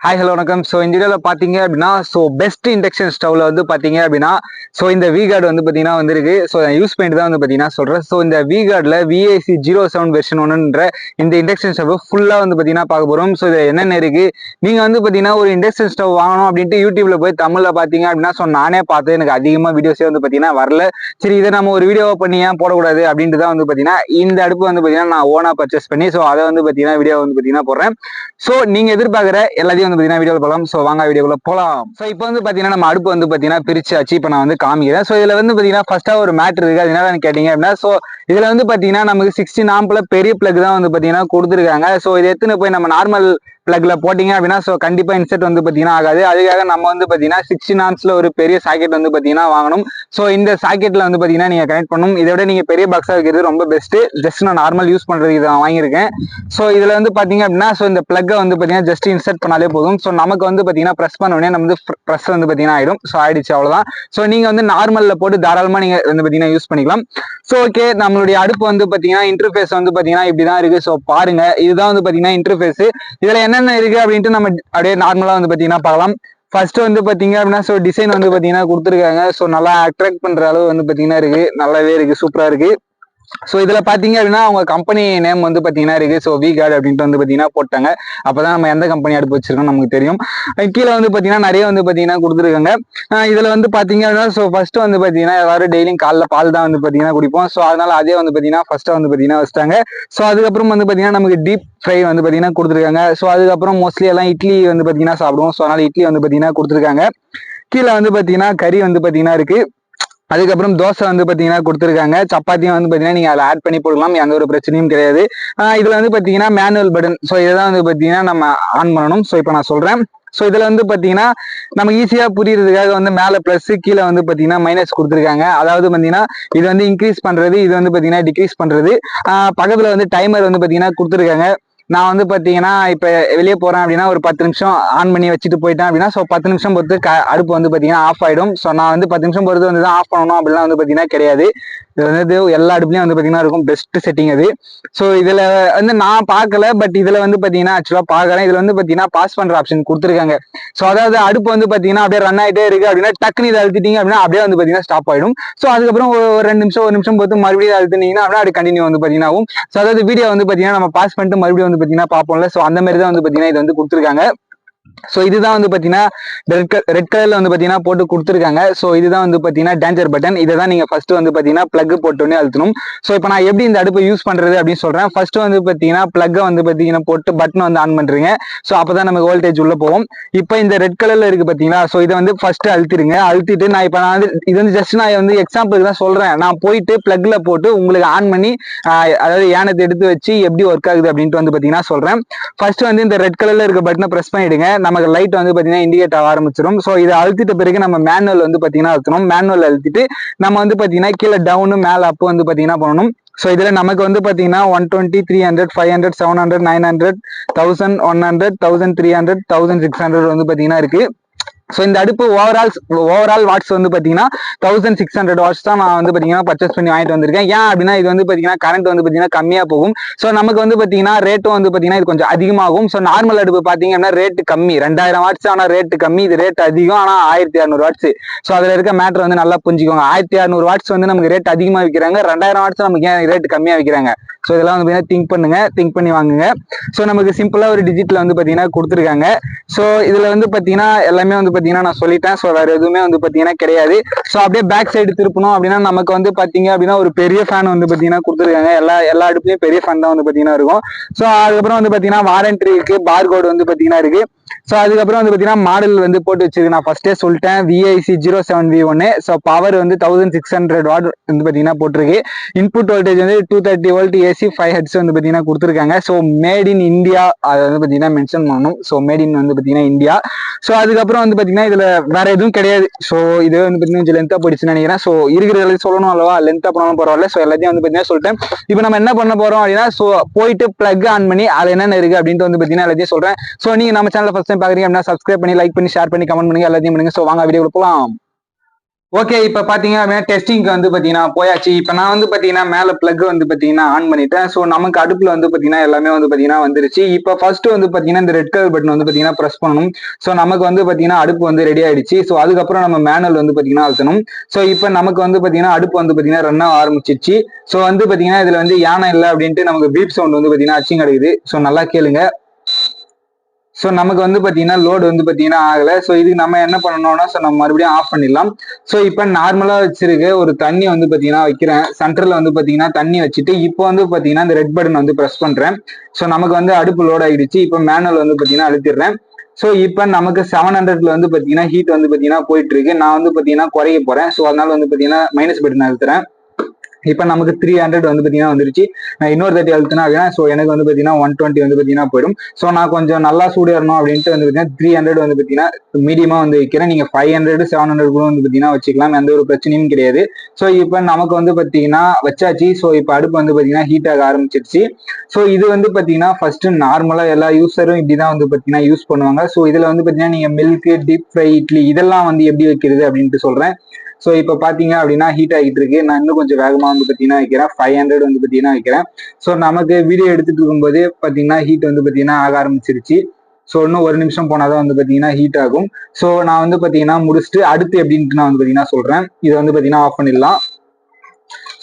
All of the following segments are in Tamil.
ஹாய் ஹலோ வணக்கம். ஸோ இந்த வீடியோவில் பார்த்தீங்க அப்படின்னா ஸோ பெஸ்ட் இண்டக்ஷன் ஸ்டவ்ல வந்து பார்த்தீங்க அப்படின்னா ஸோ இந்த வி கார்டு வந்து பார்த்தீங்கன்னா வந்துருக்கு. ஸோ யூஸ் பண்ணிட்டு தான் வந்து பார்த்தீங்கன்னா சொல்கிறேன் ஸோ இந்த வி கார்டில் விஐசி ஜீரோ செவன் வெர்ஷன் ஒன்றுன்ற இந்த இண்டக்ஷன் ஸ்டவ் ஃபுல்லாக வந்து பார்த்தீங்கன்னா பார்க்க போகிறோம் ஸோ இது என்னென்ன இருக்கு? நீங்கள் வந்து பார்த்தீங்கன்னா ஒரு இண்டக்ஷன் ஸ்டவ் வாங்கணும் அப்படின்ட்டு யூடியூப்ல போய் தமிழில் பார்த்தீங்க அப்படின்னா ஸோ நானே பார்த்து எனக்கு அதிகமாக வீடியோஸே வந்து பார்த்தீங்கன்னா வரல. சரி இதை நம்ம ஒரு வீடியோவை பண்ணி ஏன் போடக்கூடாது அப்படின்ட்டு தான் வந்து பார்த்தீங்கன்னா இந்த அடுப்பு வந்து பார்த்தீங்கன்னா நான் ஓனாக பர்ச்சேஸ் பண்ணி ஸோ அதை வந்து பார்த்தீங்கன்னா வீடியோ வந்து பார்த்தீங்கன்னா போடுறேன். ஸோ நீங்கள் எதிர்பார்க்குற எல்லாத்தையும் வந்து பார்த்தீங்கன்னா வீடியோவில் பார்க்கலாம் ஸோ வாங்க வீடியோக்குள்ள போகலாம் ஸோ இப்போ வந்து பார்த்தீங்கன்னா நம்ம அடுப்பு வந்து பார்த்தீங்கன்னா பிரிச்சாச்சு. இப்போ நான் வந்து காமிக்கிறேன். ஸோ இதில் வந்து பார்த்தீங்கன்னா ஃபஸ்ட்டாக ஒரு மேட்ரு இருக்குது அது என்னன்னு கேட்டீங்க அப்படின்னா ஸோ இதில் வந்து பார்த்தீங்கன்னா நமக்கு சிக்ஸ்டின் ஆம்பில் பெரிய பிளக் தான் வந்து பார்த்தீங்கன்னா கொடுத்துருக்காங்க. ஸோ இதை எடுத்துன்னு போய் நம்ம நார்மல் பிளக்ல போட்டிங்க அப்படின்னா ஸோ கண்டிப்பாக இன்செட் வந்து பார்த்தீங்கன்னா ஆகாது. அதுக்காக நம்ம வந்து பார்த்தீங்கன்னா சிக்ஸ்டின் ஆம்ஸ்ல ஒரு பெரிய சாக்கெட் வந்து பார்த்தீங்கன்னா வாங்கணும். ஸோ இந்த சாக்கெட்ல வந்து பார்த்தீங்கன்னா நீங்கள் கனெக்ட் பண்ணணும். இதை விட நீங்கள் பெரிய பாக்ஸாக வைக்கிறது ரொம்ப பெஸ்ட்டு ஜஸ்ட் நான் நார்மல் யூஸ் பண்ணுறதுக்கு இதை நான் வாங்கியிருக்கேன். ஸோ இதில் வந்து பார்த்தீங்க அப்படின்னா ஸோ இந்த பிளக்கை வந்து பார்த்தீங்கன்னா ஜஸ்ட் இன்செர்ட் பண்ணாலே போதும். ஸோ நமக்கு வந்து பார்த்தீங்கன்னா ப்ரெஸ் பண்ண உடனே நம்ம வந்து ப்ரெஸ் வந்து பார்த்தீங்கன்னா ஆயிடும். ஸோ ஆயிடுச்சு அவ்வளோதான் ஸோ நீங்கள் வந்து நார்மலில் போட்டு தாராளமாக நீங்கள் வந்து பார்த்தீங்கன்னா யூஸ் பண்ணிக்கலாம். ஸோ ஓகே நம்மளுடைய அடுப்பு வந்து பார்த்தீங்கன்னா இன்டர்ஃபேஸ் வந்து பார்த்தீங்கன்னா இப்படி தான் இருக்குது ஸோ பாருங்க. இதுதான் வந்து பார்த்தீங்கன்னா இன்டர்ஃபேஸ் இதில் என்னென்ன இருக்குது அப்படின்ட்டு நம்ம அப்படியே நார்மலாக வந்து பார்த்தீங்கன்னா பார்க்கலாம். ஃபர்ஸ்ட் வந்து பாத்தீங்க அப்படின்னா ஸோ டிசைன் வந்து பாத்தீங்கன்னா கொடுத்துருக்காங்க. ஸோ நல்லா அட்ராக்ட் பண்ற அளவு வந்து பாத்தீங்கன்னா இருக்கு. நல்லாவே இருக்கு. சூப்பரா இருக்கு. ஸோ இதில் பார்த்தீங்க அப்படின்னா அவங்க கம்பெனி நேம் வந்து பார்த்தீங்கன்னா இருக்குது ஸோ வி கார்டு அப்படின்ட்டு வந்து பார்த்தீங்கன்னா போட்டாங்க. அப்போ தான் நம்ம எந்த கம்பெனி அடுப்பு வச்சிருக்கோம் நமக்கு தெரியும். கீழே வந்து பார்த்தீங்கன்னா நிறைய வந்து பார்த்தீங்கன்னா கொடுத்துருக்காங்க. இதில் வந்து பார்த்தீங்க அப்படின்னா ஸோ ஃபஸ்ட்டு வந்து பார்த்தீங்கன்னா எல்லாரும் டெய்லியும் காலைல பால் தான் வந்து பார்த்தீங்கன்னா குடிப்போம். ஸோ அதனால் அதே வந்து பார்த்தீங்கன்னா ஃபஸ்ட்டாக வந்து பார்த்தீங்கன்னா வச்சிட்டாங்க. ஸோ அதுக்கப்புறம் வந்து பார்த்தீங்கன்னா நமக்கு டீப் ஃப்ரை வந்து பார்த்தீங்கன்னா கொடுத்துருக்காங்க. ஸோ அதுக்கப்புறம் மோஸ்ட்லி எல்லாம் இட்லி வந்து பார்த்தீங்கன்னா சாப்பிடுவோம். ஸோ அதனால் இட்லி வந்து பார்த்தீங்கன்னா கொடுத்துருக்காங்க. கீழே வந்து பார்த்தீங்கன்னா கறி வந்து பார்த்தீங்கன்னா இருக்குது அதுக்கப்புறம் தோசை வந்து பார்த்தீங்கன்னா கொடுத்துருக்காங்க. சப்பாத்தியும் வந்து பார்த்தீங்கன்னா நீங்கள் அதில் ஆட் பண்ணி போடலாம். எந்த ஒரு பிரச்சனையும் கிடையாது. இதில் வந்து பார்த்தீங்கன்னா மேனுவல் பட்டன் ஸோ இதை தான் வந்து பார்த்தீங்கன்னா நம்ம ஆன் பண்ணணும். ஸோ இப்போ நான் சொல்கிறேன் ஸோ இதில் வந்து பார்த்தீங்கன்னா நமக்கு ஈஸியாக புரியறதுக்காக வந்து மேலே ப்ளஸ் கீழே வந்து பார்த்தீங்கன்னா மைனஸ் கொடுத்துருக்காங்க. அதாவது பார்த்தீங்கன்னா இது வந்து இன்க்ரீஸ் பண்ணுறது இது வந்து பார்த்தீங்கன்னா டிக்ரீஸ் பண்ணுறது பக்கத்தில் வந்து டைமர் வந்து பார்த்தீங்கன்னா கொடுத்துருக்காங்க. நான் வந்து பார்த்தீங்கன்னா இப்போ வெளியே போகிறேன் அப்படின்னா ஒரு பத்து நிமிஷம் ஆன் பண்ணி வச்சுட்டு போயிட்டேன் அப்படின்னா ஸோ பத்து நிமிஷம் பொறுத்து க- அடுப்பு வந்து பார்த்தீங்கன்னா ஆஃப் ஆகிடும் ஸோ நான் வந்து பத்து நிமிஷம் பொறுத்து வந்து தான் ஆஃப் பண்ணணும் அப்படிலாம் வந்து பார்த்தீங்கன்னா கிடையாது. இது வந்து எல்லா அடுப்புலையும் வந்து பார்த்தீங்கன்னா இருக்கும் பெஸ்ட் செட்டிங் அது. ஸோ இதில் வந்து நான் பார்க்கல பட் இதில் வந்து பார்த்தீங்கன்னா ஆக்சுவலாக பார்க்குறேன் இதில் வந்து பார்த்தீங்கன்னா பாஸ் பண்ணுற ஆப்ஷன் கொடுத்துருக்காங்க. ஸோ அதாவது அடுப்பு வந்து பார்த்தீங்கன்னா அப்படியே ரன் ஆகிட்டே இருக்குது அப்படின்னா டக்குனு இதை அழுத்திட்டீங்க அப்படின்னா அப்படியே வந்து பார்த்தீங்கன்னா ஸ்டாப் ஆகிடும் ஸோ அதுக்கப்புறம் ஒரு ஒரு ரெண்டு நிமிஷம் ஒரு நிமிஷம் பொறுத்து மறுபடியும் அழுத்தினீங்கன்னா அப்படின்னா அப்படி கண்டினியூ வந்து பார்த்தீங்கன்னா ஆகும். ஸோ அதாவது வீடியோ வந்து பார்த்தீங்கன்னா நம்ம பாஸ் பண்ணிட்டு மறுபடியும் வந்து பாத்தீங்கன்னா பார்ப்போம்ல ஸோ அந்த மாதிரி தான் வந்து பாத்தீங்கன்னா இது வந்து கொடுத்துருக்காங்க. ஸோ இதுதான் வந்து பார்த்தீங்கன்னா ரெட் கலர் ரெட் கலரில் வந்து பார்த்தீங்கன்னா போட்டு கொடுத்துருக்காங்க. ஸோ இதுதான் வந்து பார்த்தீங்கன்னா டேஞ்சர் பட்டன் இதை தான் நீங்கள் ஃபஸ்ட்டு வந்து பார்த்தீங்கன்னா ப்ளக் போட்டோன்னே அழுத்தணும். ஸோ இப்போ நான் எப்படி இந்த அடுப்பை யூஸ் பண்ணுறது அப்படின்னு சொல்கிறேன் ஃபஸ்ட்டு வந்து பார்த்தீங்கன்னா ப்ளக்கை வந்து பார்த்தீங்கன்னா போட்டு பட்டன் வந்து ஆன் பண்ணுறீங்க ஸோ அப்போ தான் நமக்கு வோல்டேஜ் உள்ளே போகும். இப்போ இந்த ரெட் கலரில் இருக்குது பார்த்தீங்களா ஸோ இதை வந்து ஃபஸ்ட்டு அழுத்திடுங்க அழுத்திட்டு நான் இப்போ நான் வந்து இது வந்து ஜஸ்ட் நான் வந்து எக்ஸாம்பிளுக்கு தான் சொல்கிறேன் நான் போயிட்டு ப்ளக்கில் போட்டு உங்களுக்கு ஆன் பண்ணி அதாவது யானத்தை எடுத்து வச்சு எப்படி ஒர்க் ஆகுது அப்படின்ட்டு வந்து பார்த்தீங்கன்னா சொல்கிறேன் ஃபஸ்ட்டு வந்து இந்த ரெட் கலரில் இருக்க பட்டனை ப்ரெஸ் பண்ணிவிடுங்க நமக்கு லைட் வந்து பாத்தீங்கன்னா இண்டிகேட் ஆக ஆரம்பிச்சிடும் ஸோ இதை அழுத்திட்ட பிறகு நம்ம மேனுவல் வந்து பாத்தீங்கன்னா அழுத்தணும். மேனுவல் அழுத்திட்டு நம்ம வந்து பாத்தீங்கன்னா கீழே டவுனு மேல அப்போ வந்து பாத்தீங்கன்னா பண்ணணும். ஸோ இதுல நமக்கு வந்து பார்த்தீங்கன்னா one twenty three hundred five hundred seven hundred nine hundred thousand one hundred thousand three hundred thousand six hundred வந்து பார்த்தீங்கன்னா இருக்கு. ஸோ இந்த அடுப்பு ஓவரால் ஓவரால் வாட்ஸ் வந்து பார்த்தீங்கன்னா தௌசண்ட் சிக்ஸ் ஹண்ட்ரட் வாட்ஸ் தான் நான் வந்து பார்த்தீங்கன்னா பர்ச்சேஸ் பண்ணி வாங்கிட்டு வந்திருக்கேன். ஏன் அப்படின்னா இது வந்து பார்த்தீங்கன்னா கரண்ட் வந்து பார்த்தீங்கன்னா கம்மியாக போகும். ஸோ நமக்கு வந்து பார்த்தீங்கன்னா ரேட்டும் வந்து பார்த்தீங்கன்னா இது கொஞ்சம் அதிகமாகும். ஸோ நார்மல் அடுப்பு பார்த்தீங்கன்னா அப்படின்னா ரேட் கம்மி. ரெண்டாயிரம் வாட்ஸ் ஆனால் ரேட் கம்மி. இது ரேட் அதிகம் ஆனால் ஆயிரத்தி இரநூறு வாட்ஸ் ஸோ அதில் இருக்க மேட்டர் வந்து நல்லா புரிஞ்சுக்கோங்க. ஆயிரத்தி இரநூறு வாட்ஸ் வந்து நமக்கு ரேட் அதிகமாக விற்கிறாங்க ரெண்டாயிரம் வாட்ஸ் நமக்கு ஏன் ரேட் கம்மியாக விற்கிறாங்க ஸோ இதெல்லாம் வந்து பார்த்தீங்கன்னா திங்க் பண்ணுங்க. திங்க் பண்ணி வாங்குங்க. ஸோ நமக்கு சிம்பிளாக ஒரு டிஜிட்டில் வந்து பார்த்தீங்கன்னா கொடுத்துருக்காங்க. ஸோ இதில் வந்து பார்த்தீங்கன்னா எல்லாமே வந்து பாத்தீங்கன்னா நான் சொல்லிட்டேன். ஸோ வேறு எதுவுமே வந்து பாத்தீங்கன்னா கிடையாது. ஸோ அப்படியே பேக் சைடு திருப்பணும் அப்படின்னா நமக்கு வந்து பார்த்தீங்க அப்படின்னா ஒரு பெரிய ஃபேன் வந்து பாத்தீங்கன்னா கொடுத்துருக்காங்க. எல்லா எல்லா அடுப்புலையும் பெரிய ஃபேன் தான் வந்து பாத்தீங்கன்னா இருக்கும். ஸோ அதுக்கப்புறம் வந்து பாத்தீங்கன்னா வாரண்டி இருக்கு. பார் கோடு வந்து பாத்தீங்கன்னா இருக்கு. ஸோ அதுக்கப்புறம் வந்து பார்த்தீங்கன்னா மாடல் வந்து போட்டு வச்சிருக்கு. நான் ஃபர்ஸ்டே சொல்லிட்டேன். V I C zero seven V ஒன்னு ஸோ பவர் வந்து தௌசண்ட் சிக்ஸ் ஹண்ட்ரட் வாட் வந்து பார்த்தீங்கன்னா போட்டிருக்கு. இன்புட் வோல்டேஜ் வந்து two thirty volt AC five hertz வந்து பார்த்தீங்கன்னா கொடுத்துருக்காங்க. ஸோ மேட் இன் இந்தியா அதை வந்து பார்த்தீங்கன்னா மென்ஷன் பண்ணணும். ஸோ மேட் இன் வந்து பார்த்தீங்கன்னா இந்தியா ஸோ அதுக்கப்புறம் வந்து பார்த்தீங்கன்னா இதில் வேற எதுவும் கிடையாது. ஸோ இது வந்து பார்த்தீங்கன்னா கொஞ்சம் போயிடுச்சுன்னு நினைக்கிறேன். ஸோ இருக்கிறது சொல்லணும் அல்லவா? லென்த்தாக போனாலும் பரவாயில்ல. ஸோ எல்லாத்தையும் வந்து பார்த்தீங்கன்னா சொல்லிட்டேன். இப்போ நம்ம என்ன பண்ண போகிறோம் அப்படின்னா ஸோ போயிட்டு பிளக் ஆன் பண்ணி அது என்னென்ன இருக்குது அப்படின்ட்டு வந்து பார்த்தீங்கன்னா எல்லாத்தையும் சொல்கிறேன் ஸோ நீங்கள் நம்ம சேனலில் ஃபர்ஸ்ட் டைம் பாக்குறீங்க அப்படின்னா சப்ஸ்கிரைப் பண்ணி லைக் பண்ணி ஷேர் பண்ணி கமெண்ட் பண்ணுங்க எல்லாத்தையும் பண்ணுங்க ஸோ வாங்க வீடியோ போகலாம் ஓகே இப்ப பாத்தீங்க அப்படின்னா டெஸ்டிங்க்கு வந்து பாத்தீங்கன்னா போயாச்சு இப்ப நான் வந்து பாத்தீங்கன்னா மேல பிளக் வந்து பாத்தீங்கன்னா ஆன் பண்ணிட்டேன் சோ நமக்கு அடுப்புல வந்து பாத்தீங்கன்னா எல்லாமே வந்து பாத்தீங்கன்னா வந்துருச்சு இப்ப ஃபர்ஸ்ட் வந்து பாத்தீங்கன்னா இந்த ரெட் கலர் பட்டன் வந்து பாத்தீங்கன்னா பிரஸ் பண்ணணும் சோ நமக்கு வந்து பாத்தீங்கன்னா அடுப்பு வந்து ரெடி ஆயிடுச்சு சோ அதுக்கப்புறம் நம்ம மேனுவல் வந்து பாத்தீங்கன்னா அழுத்தணும் சோ இப்ப நமக்கு வந்து பாத்தீங்கன்னா அடுப்பு வந்து பாத்தீங்கன்னா ரன் ஆரம்பிச்சிச்சு ஸோ சோ வந்து பாத்தீங்கன்னா இதுல வந்து யானை இல்லை அப்படின்ட்டு நமக்கு பீப் சவுண்ட் வந்து பாத்தீங்கன்னா அச்சிங் கிடைக்குது சோ நல்லா கேளுங்க ஸோ நமக்கு வந்து பார்த்தீங்கன்னா லோடு வந்து பார்த்தீங்கன்னா ஆகலை. ஸோ இதுக்கு நம்ம என்ன பண்ணணும்னா ஸோ நம்ம மறுபடியும் ஆஃப் பண்ணிடலாம். ஸோ இப்போ நார்மலாக வச்சிருக்க ஒரு தண்ணி வந்து பார்த்தீங்கன்னா வைக்கிறேன். சென்டரில் வந்து பார்த்தீங்கன்னா தண்ணி வச்சுட்டு இப்போ வந்து பார்த்தீங்கன்னா இந்த ரெட் பட்டன் வந்து ப்ரெஸ் பண்ணுறேன் ஸோ நமக்கு வந்து அடுப்பு லோட் ஆகிடுச்சு இப்போ மேனுவல் வந்து பார்த்தீங்கன்னா அழுத்திடுறேன். ஸோ இப்போ நமக்கு செவன் ஹண்ட்ரட்ல வந்து பார்த்தீங்கன்னா ஹீட் வந்து பார்த்தீங்கன்னா போயிட்டு இருக்கு. நான் வந்து பார்த்தீங்கன்னா குறைய போகிறேன் ஸோ அதனால வந்து பார்த்தீங்கன்னா மைனஸ் பட்டன் அழுத்துறேன். இப்போ நமக்கு த்ரீ ஹண்ட்ரட் வந்து பார்த்தீங்கன்னா வந்துருச்சு நான் இன்னொரு தேர்ட்டி அழுத்தினா அப்படின்னா ஸோ எனக்கு வந்து பார்த்தீங்கன்னா ஒன் டுவெண்ட்டி வந்து பார்த்தீங்கன்னா போயிடும் ஸோ நான் கொஞ்சம் நல்லா சூடு ஏறணும் அப்படின்ட்டு வந்து பார்த்தீங்கன்னா த்ரீ ஹண்ட்ரட் வந்து பார்த்தீங்கன்னா மீடியமாக வந்து வைக்கிறேன் நீங்கள் ஃபைவ் ஹண்ட்ரட் செவன் ஹண்ட்ரட் கூட வந்து பார்த்தீங்கன்னா வச்சுக்கலாம் எந்த ஒரு பிரச்சனையும் கிடையாது ஸோ இப்போ நமக்கு வந்து பார்த்தீங்கன்னா வச்சாச்சு ஸோ இப்போ அடுப்பு வந்து பார்த்தீங்கன்னா ஹீட் ஆக ஆரம்பிச்சிருச்சு ஸோ இது வந்து பார்த்தீங்கன்னா ஃபர்ஸ்ட் நார்மலாக எல்லா யூஸரும் இப்படி தான் வந்து பார்த்தீங்கன்னா யூஸ் பண்ணுவாங்க ஸோ இதில் வந்து பார்த்தீங்கன்னா நீங்கள் மில்க் டீப் ஃப்ரை இட்லி இதெல்லாம் வந்து எப்படி வைக்கிறது அப்படின்ட்டு சொல்கிறேன் ஸோ இப்போ பார்த்தீங்க அப்படின்னா ஹீட் ஆகிட்டு இருக்கு. நான் இன்னும் கொஞ்சம் வேகமாக வந்து பார்த்தீங்கன்னா வைக்கிறேன். ஃபைவ் ஹண்ட்ரட் வந்து பார்த்தீங்கன்னா வைக்கிறேன். ஸோ நமக்கு வீடியோ எடுத்துட்டு இருக்கும்போது பார்த்தீங்கன்னா ஹீட் வந்து பார்த்தீங்கன்னா ஆக ஆரம்பிச்சிருச்சு. ஸோ இன்னும் ஒரு நிமிஷம் போனால் தான் வந்து பார்த்தீங்கன்னா ஹீட் ஆகும். ஸோ நான் வந்து பார்த்தீங்கன்னா முடிச்சுட்டு அடுத்து எப்படின்ட்டு நான் வந்து பார்த்தீங்கன்னா சொல்கிறேன் இதை வந்து பார்த்தீங்கன்னா ஆஃப் பண்ணிடலாம்.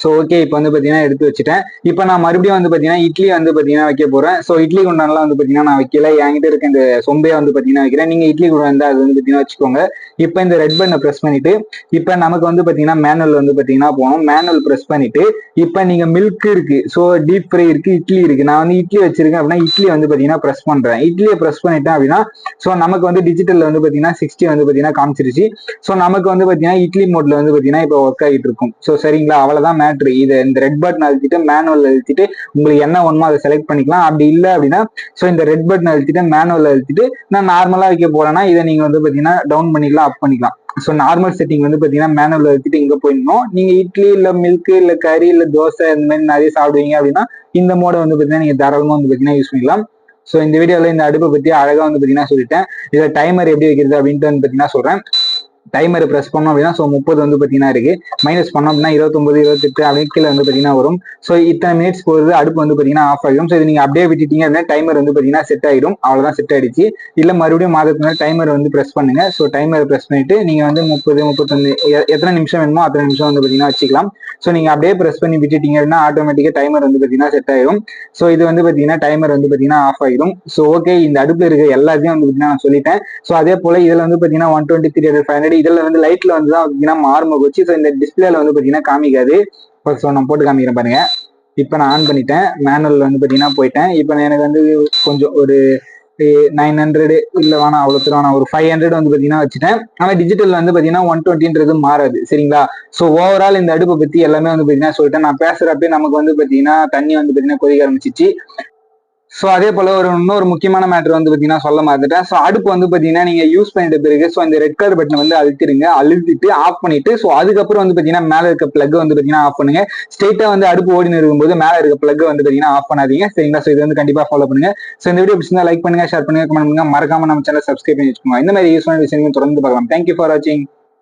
ஸோ ஓகே இப்போ வந்து பார்த்தீங்கன்னா எடுத்து வச்சுட்டேன் இப்போ நான் மறுபடியும் வந்து பார்த்தீங்கன்னா இட்லி வந்து பார்த்தீங்கன்னா வைக்க போகிறேன் ஸோ இட்லி குண்டான்லாம் வந்து பார்த்தீங்கன்னா நான் வைக்கல என்கிட்ட இருக்க இந்த சொம்பையை வந்து பார்த்தீங்கன்னா வைக்கிறேன் நீங்கள் இட்லி குண்டான் இருந்தால் அது வந்து பார்த்தீங்கன்னா வச்சுக்கோங்க இப்போ இந்த ரெட் பட்டனை ப்ரெஸ் பண்ணிட்டு இப்போ நமக்கு வந்து பார்த்தீங்கன்னா மேனுவல் வந்து பார்த்தீங்கன்னா போகணும் மேனுவல் ப்ரெஸ் பண்ணிட்டு இப்போ நீங்கள் மில்க் இருக்கு ஸோ டீப் ஃப்ரை இருக்கு இட்லி இருக்கு நான் வந்து இட்லி வச்சிருக்கேன் அப்படின்னா இட்லி வந்து பார்த்தீங்கன்னா ப்ரெஸ் பண்ணுறேன் இட்லியை ப்ரெஸ் பண்ணிட்டேன் அப்படின்னா ஸோ நமக்கு வந்து டிஜிட்டலில் வந்து பார்த்தீங்கன்னா சிக்ஸ்டி வந்து பார்த்தீங்கன்னா காமிச்சிருச்சு ஸோ நமக்கு வந்து பார்த்தீங்கன்னா இட்லி மோட்ல வந்து பார்த்தீங்கன்னா இப்போ ஒர்க் ஆகிட்டு இருக்கும் ஸோ சரிங்களா அவ்வளோதான் மேட்ரு இதை இந்த ரெட் பட்டன் அழுத்திட்டு மேனுவல் அழுத்திட்டு உங்களுக்கு என்ன வேணுமோ அதை செலக்ட் பண்ணிக்கலாம். அப்படி இல்லை அப்படின்னா ஸோ இந்த ரெட் பட்டன் அழுத்திட்டு மேனுவல் அழுத்திட்டு நான் நார்மலாக வைக்க போறேன்னா இதை நீங்க வந்து பார்த்தீங்கன்னா டவுன் பண்ணிக்கலாம் அப் பண்ணிக்கலாம். ஸோ நார்மல் செட்டிங் வந்து பார்த்தீங்கன்னா மேனுவல் வச்சுட்டு இங்கே போயிடணும் நீங்கள் இட்லி இல்லை மில்க் இல்லை கறி இல்லை தோசை இந்த மாதிரி நிறைய சாப்பிடுவீங்க அப்படின்னா இந்த மோடை வந்து பார்த்தீங்கன்னா நீங்க தாராளமாக வந்து பார்த்தீங்கன்னா யூஸ் பண்ணிக்கலாம். ஸோ இந்த வீடியோவில் இந்த அடுப்பை பற்றி அழகாக வந்து பார்த்தீங்கன்னா சொல்லிட்டேன். இதில் டைமர் எப்படி வைக்கிறது அப்படின்ட்டு வந்து பார்த்தீங்கன்னா சொல்கிறேன் டைமர் ப்ரெஸ் பண்ணோம் அப்படின்னா ஸோ முப்பது வந்து பார்த்தீங்கன்னா இருக்கு. மைனஸ் பண்ணோம் அப்படின்னா இருபத்தொம்பது இருபத்தெட்டு அப்படியே கீழே வந்து பார்த்தீங்கன்னா வரும். ஸோ இத்தனை மினிட்ஸ் போகுது அடுப்பு வந்து பார்த்தீங்கன்னா ஆஃப் ஆகிடும். ஸோ இது நீங்கள் அப்படியே விட்டுட்டீங்க அப்படின்னா டைமர் வந்து பார்த்தீங்கன்னா செட் ஆகிடும் அவ்வளோதான் செட் ஆயிடுச்சு. இல்லை மறுபடியும் மாதத்துக்கு டைமர் வந்து ப்ரெஸ் பண்ணுங்க. ஸோ டைமர் ப்ரெஸ் பண்ணிட்டு நீங்கள் வந்து முப்பது முப்பத்தொன்று எத்தனை நிமிஷம் வேணுமோ அத்தனை நிமிஷம் வந்து பார்த்தீங்கன்னா வச்சுக்கலாம். ஸோ நீங்கள் அப்படியே ப்ரெஸ் பண்ணி விட்டுட்டீங்க அப்படின்னா ஆட்டோமேட்டிக்காக டைமர் வந்து பார்த்தீங்கன்னா செட் ஆகிடும் ஸோ இது வந்து பார்த்தீங்கன்னா டைமர் வந்து பார்த்தீங்கன்னா ஆஃப் ஆகிடும். ஸோ ஓகே இந்த அடுப்பில் இருக்க எல்லாத்தையும் வந்து பார்த்தீங்கன்னா நான் சொல்லிட்டேன். ஸோ அதே போல் இதில் வந்து பார்த்தீங்கன்னா one twenty three hundred five hundred இதில் வந்து லைட்ல வந்து தான் பார்த்தீங்கன்னா மார்ம வச்சு ஸோ இந்த டிஸ்பிளேல வந்து பார்த்தீங்கன்னா காமிக்காது. ஸோ நான் போட்டு காமிக்கிறேன் பாருங்க. இப்போ நான் ஆன் பண்ணிட்டேன். மேனுவல் வந்து பார்த்தீங்கன்னா போயிட்டேன். இப்போ எனக்கு வந்து கொஞ்சம் ஒரு நைன் ஹண்ட்ரடு இல்லை வேணாம் அவ்வளோ தூரம் வேணாம். ஒரு ஃபைவ் ஹண்ட்ரட் வந்து பார்த்தீங்கன்னா வச்சுட்டேன். ஆனால் டிஜிட்டல் வந்து பார்த்தீங்கன்னா ஒன் டுவெண்ட்டின்றது மாறாது. சரிங்களா? ஸோ ஓவரால் இந்த அடுப்பை பற்றி எல்லாமே வந்து பார்த்தீங்கன்னா சொல்லிட்டேன். நான் பேசுகிறப்பே நமக்கு வந்து பார்த்தீங்கன்னா தண்ணி வந்து பார்த்தீங்கன்னா கொதிக்க ஆரம்பிச்சிச்சு. ஸோ அதே போல ஒரு இன்னொரு முக்கியமான மேட்டர் வந்து பார்த்தீங்கன்னா சொல்ல மாட்டேன் ஸோ அடுப்பு வந்து பார்த்தீங்கன்னா நீங்க யூஸ் பண்ணிட்ட பிறகு ஸோ அந்த ரெட் கலர் பட்டன் வந்து அழுத்திடுங்க அழுத்திட்டு ஆஃப் பண்ணிட்டு ஸோ அதுக்கப்புறம் வந்து பார்த்தீங்கன்னா மேலே இருக்க பிளக் வந்து பார்த்தீங்கன்னா ஆஃப் பண்ணுங்க. ஸ்ட்ரெயிட்டா வந்து அடுப்பு ஓடினு இருக்கும்போது மேலே இருக்க பிளக் வந்து பார்த்தீங்கன்னா ஆஃப் பண்ணாதீங்க. சரிங்களா? ஸோ இது வந்து கண்டிப்பாக ஃபாலோ பண்ணுங்க. ஸோ இந்த வீடியோ பிடிச்சிருந்தா லைக் பண்ணுங்க ஷேர் பண்ணுங்க கமெண்ட் பண்ணுங்க. மறக்காம நம்ம சேனல் சப்ஸ்கிரைப் பண்ணி வச்சுக்கோங்க. இந்த மாதிரி யூஸ்ஃபுல்லான விஷயங்கள் தொடர்ந்து பார்க்கலாம். தேங்க்யூ ஃபார் வாட்சிங்